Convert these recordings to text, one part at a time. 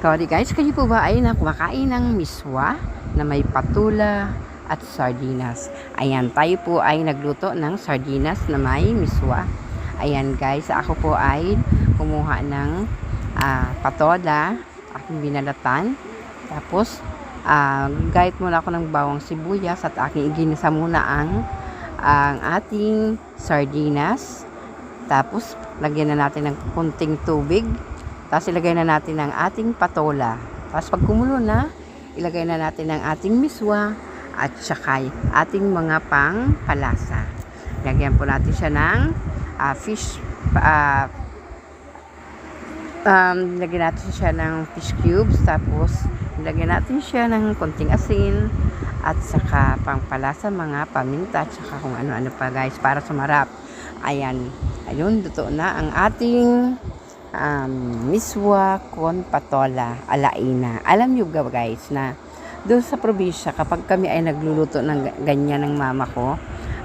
Kawali guys, kayo po ba ay nakumakain ng miswa na may patula at sardinas? Ayan, tayo po ay nagluto ng sardinas na may miswa. Ayan guys, ako po ay kumuha ng ah, patola, aking binalatan. Tapos, ah, gayat muna ako ng bawang sibuyas at aking iginisa muna ang ang ating sardinas. Tapos, lagyan na natin ng kunting tubig. Tapos, ilagay na natin ang ating patola. Tapos, pag kumulo na, ilagay na natin ang ating miswa at saka ating mga pang palasa. Lagyan po natin siya ng ah, fish ah, um, lagyan natin siya ng fish cubes tapos lagyan natin siya ng konting asin at saka pangpalasa mga paminta at saka kung ano-ano pa guys para sumarap ayan ayun luto na ang ating um, miswa con patola alaina alam nyo guys na doon sa probinsya kapag kami ay nagluluto ng ga- ganyan ng mama ko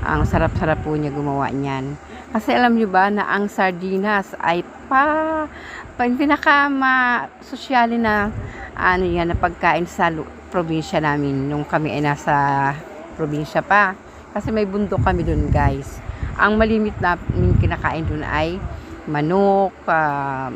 ang sarap-sarap po niya gumawa niyan kasi alam nyo ba na ang sardinas ay pa, pa pinaka ma sosyalin na ano yan na pagkain sa probinsya namin nung kami ay nasa probinsya pa. Kasi may bundok kami dun guys. Ang malimit na kinakain dun ay manok, ah,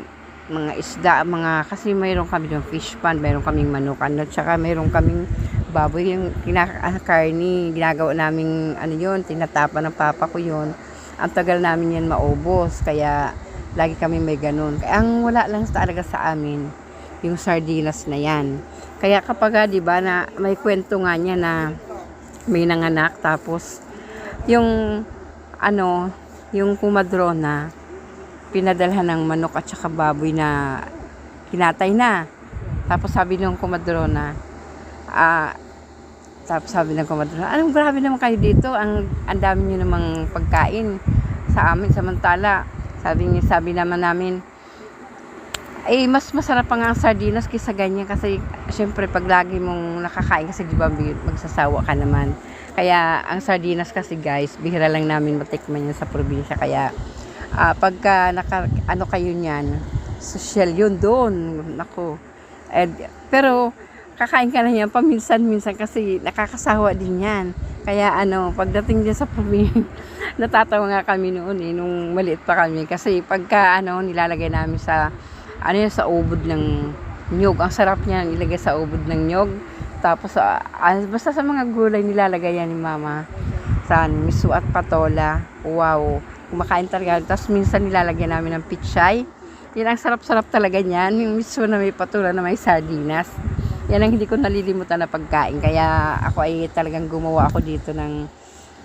mga isda, mga kasi mayroon kami dun fish pan, mayroon kaming manok, ano, tsaka mayroon kaming baboy yung kinakarni, ginagawa naming ano yun, tinatapa ng papa ko yun. Ang tagal namin yan maubos, kaya lagi kami may ganun. Kaya ang wala lang talaga sa amin, yung sardinas na yan. Kaya kapag, ah, di ba, na may kwento nga niya na may nanganak, tapos yung, ano, yung kumadrona, pinadalhan ng manok at saka baboy na kinatay na. Tapos sabi ng kumadrona, ah, tapos sabi ng kumadrona, anong grabe naman kayo dito, ang, ang dami nyo namang pagkain sa amin, samantala, sabi niya, sabi naman namin, eh, mas masarap pa nga ang sardinas kaysa ganyan kasi syempre pag lagi mong nakakain kasi di ba magsasawa ka naman. Kaya ang sardinas kasi guys, bihira lang namin matikman yan sa probinsya. Kaya ah, pagka naka, ano kayo niyan, social yun doon. Nako. And, pero kakain ka na yan paminsan-minsan kasi nakakasawa din yan. Kaya ano, pagdating din sa probinsya, natatawa nga kami noon eh, nung maliit pa kami. Kasi pagka ano, nilalagay namin sa ano yun, sa ubod ng nyog. Ang sarap niya ilagay sa ubod ng nyog. Tapos, ah, basta sa mga gulay nilalagay yan ni mama. Sa miso at patola. Wow. Kumakain talaga. Tapos minsan nilalagyan namin ng pichay. Yan ang sarap-sarap talaga niyan. Yung miso na may patola na may sardinas. Yan ang hindi ko nalilimutan na pagkain. Kaya ako ay talagang gumawa ako dito ng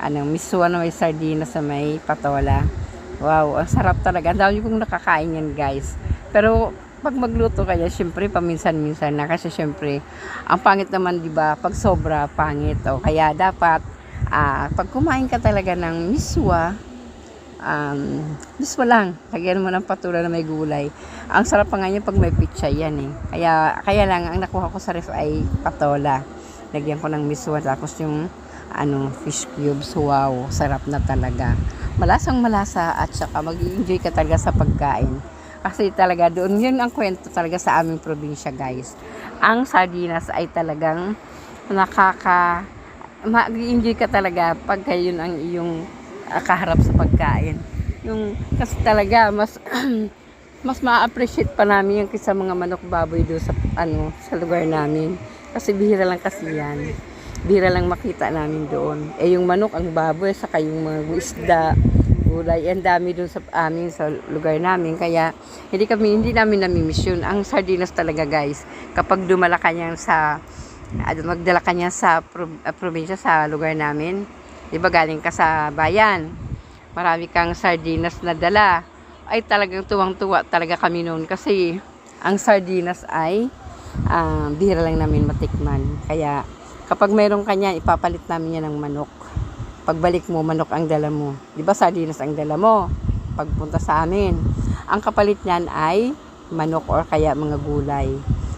ano, miso na may sardinas sa may patola. Wow, ang sarap talaga. Ang dami kong nakakain yan, guys. Pero pag magluto kaya, syempre paminsan-minsan na kasi syempre ang pangit naman 'di ba pag sobra pangit o kaya dapat ah, pag kumain ka talaga ng miswa um, miswa lang. Lagyan mo ng patula na may gulay. Ang sarap pa nga niya pag may pizza yan eh. Kaya, kaya lang ang nakuha ko sa ref ay patola. Lagyan ko ng miswa tapos yung ano, fish cubes. Wow, sarap na talaga. Malasang malasa at saka mag enjoy ka talaga sa pagkain. Kasi talaga doon, yun ang kwento talaga sa aming probinsya guys. Ang sardinas ay talagang nakaka, mag-enjoy ka talaga pag yun ang iyong ah, kaharap sa pagkain. Yung, kasi talaga, mas, mas ma-appreciate pa namin yung kisa mga manok baboy doon sa, ano, sa lugar namin. Kasi bihira lang kasi yan. Bihira lang makita namin doon. Eh yung manok, ang baboy, saka yung mga isda, gulay. Ang dami dun sa amin sa lugar namin. Kaya hindi kami hindi namin namimiss yun. Ang sardinas talaga guys. Kapag dumala ka niyan sa magdala ka niyan sa ah, probinsya sa lugar namin. 'Di galing ka sa bayan. Marami kang sardinas na dala. Ay talagang tuwang-tuwa talaga kami noon kasi ang sardinas ay ah, bihira lang namin matikman. Kaya kapag mayroon ka niyan, ipapalit namin yan ng manok pagbalik mo, manok ang dala mo. Di ba sardinas ang dala mo? Pagpunta sa amin. Ang kapalit niyan ay manok or kaya mga gulay.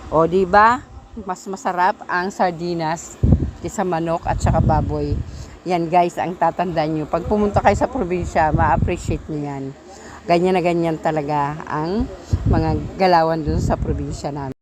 O di ba? Mas masarap ang sardinas kaysa manok at saka baboy. Yan guys, ang tatandaan nyo. Pag pumunta kayo sa probinsya, ma-appreciate nyo yan. Ganyan na ganyan talaga ang mga galawan dun sa probinsya namin.